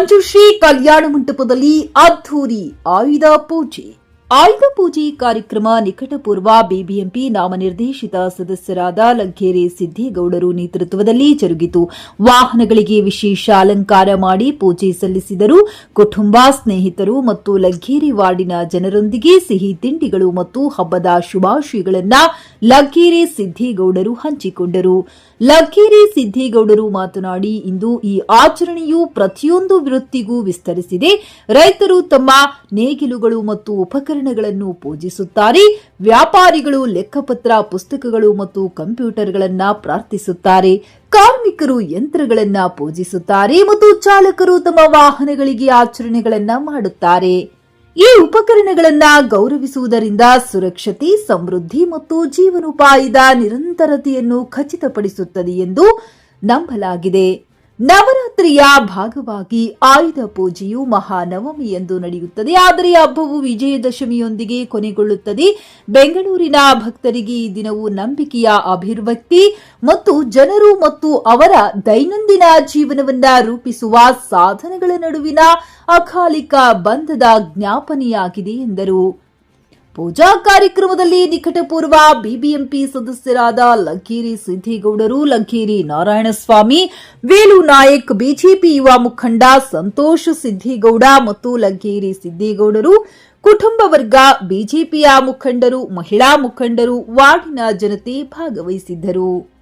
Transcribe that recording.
ಮಂಜುಶ್ರೀ ಕಲ್ಯಾಣ ಮಂಟಪದಲ್ಲಿ ಅದ್ಧೂರಿ ಆಯುಧ ಪೂಜೆ. ಆಯುಧ ಪೂಜೆ ಕಾರ್ಯಕ್ರಮ ನಿಕಟಪೂರ್ವ ಬಿಬಿಎಂಪಿ ನಾಮನಿರ್ದೇಶಿತ ಸದಸ್ಯರಾದ ಲಗ್ಗೇರಿ ಸಿದ್ದೇಗೌಡರು ನೇತೃತ್ವದಲ್ಲಿ ಜರುಗಿತು. ವಾಹನಗಳಿಗೆ ವಿಶೇಷ ಅಲಂಕಾರ ಮಾಡಿ ಪೂಜೆ ಸಲ್ಲಿಸಿದರು. ಕುಟುಂಬ ಸ್ನೇಹಿತರು ಮತ್ತು ಲಗ್ಗೇರಿ ವಾರ್ಡಿನ ಜನರೊಂದಿಗೆ ಸಿಹಿ ತಿಂಡಿಗಳು ಮತ್ತು ಹಬ್ಬದ ಶುಭಾಶಯಗಳನ್ನು ಲಗ್ಗೇರಿ ಸಿದ್ದೇಗೌಡರು ಹಂಚಿಕೊಂಡರು. ಲಗ್ಗೇರಿ ಸಿದ್ದೇಗೌಡರು ಮಾತನಾಡಿ, ಇಂದು ಈ ಆಚರಣೆಯು ಪ್ರತಿಯೊಂದು ವೃತ್ತಿಗೂ ವಿಸ್ತರಿಸಿದೆ. ರೈತರು ತಮ್ಮ ನೇಗಿಲುಗಳು ಮತ್ತು ಉಪಕರಣಗಳನ್ನು ಪೂಜಿಸುತ್ತಾರೆ, ವ್ಯಾಪಾರಿಗಳು ಲೆಕ್ಕಪತ್ರ, ಪುಸ್ತಕಗಳು ಮತ್ತು ಕಂಪ್ಯೂಟರ್ಗಳನ್ನು ಪ್ರಾರ್ಥಿಸುತ್ತಾರೆ, ಕಾರ್ಮಿಕರು ಯಂತ್ರಗಳನ್ನ ಪೂಜಿಸುತ್ತಾರೆ ಮತ್ತು ಚಾಲಕರು ತಮ್ಮ ವಾಹನಗಳಿಗೆ ಆಚರಣೆಗಳನ್ನ ಮಾಡುತ್ತಾರೆ. ಈ ಉಪಕರಣಗಳನ್ನ ಗೌರವಿಸುವುದರಿಂದ ಸುರಕ್ಷತೆ, ಸಮೃದ್ಧಿ ಮತ್ತು ಜೀವನೋಪಾಯದ ನಿರಂತರತೆಯನ್ನು ಖಚಿತಪಡಿಸುತ್ತದೆ ಎಂದು ನಂಬಲಾಗಿದೆ. ನವರಾತ್ರಿಯ ಭಾಗವಾಗಿ ಆಯುಧ ಪೂಜೆಯು ಮಹಾನವಮಿ ಎಂದು ನಡೆಯುತ್ತದೆ. ಆದರೆ ಹಬ್ಬವು ವಿಜಯದಶಮಿಯೊಂದಿಗೆ ಕೊನೆಗೊಳ್ಳುತ್ತದೆ. ಬೆಂಗಳೂರಿನ ಭಕ್ತರಿಗೆ ಈ ದಿನವು ನಂಬಿಕೆಯ ಅಭಿವ್ಯಕ್ತಿ ಮತ್ತು ಜನರು ಮತ್ತು ಅವರ ದೈನಂದಿನ ಜೀವನವನ್ನ ರೂಪಿಸುವ ಸಾಧನಗಳ ನಡುವಿನ ಅಕಾಲಿಕ ಬಂಧದ ಜ್ಞಾಪನೆಯಾಗಿದೆ ಎಂದರು. ಪೂಜಾ ಕಾರ್ಯಕ್ರಮದಲ್ಲಿ ನಿಕಟಪೂರ್ವ ಬಿಬಿಎಂಪಿ ಸದಸ್ಯರಾದ ಲಕ್ಕೇರಿ ಸಿದ್ದೇಗೌಡರು ಲಂಕೇರಿ ನಾರಾಯಣಸ್ವಾಮಿ, ವೇಲು ನಾಯಕ್, ಬಿಜೆಪಿ ಯುವ ಮುಖಂಡ ಸಂತೋಷ್ ಸಿದ್ದೇಗೌಡ ಮತ್ತು ಲಂಕೇರಿ ಸಿದ್ದೇಗೌಡರು ಕುಟುಂಬ ವರ್ಗ, ಬಿಜೆಪಿಯ ಮುಖಂಡರು, ಮಹಿಳಾ ಮುಖಂಡರು, ವಾರ್ಡಿನ ಜನತೆ ಭಾಗವಹಿಸಿದ್ದರು.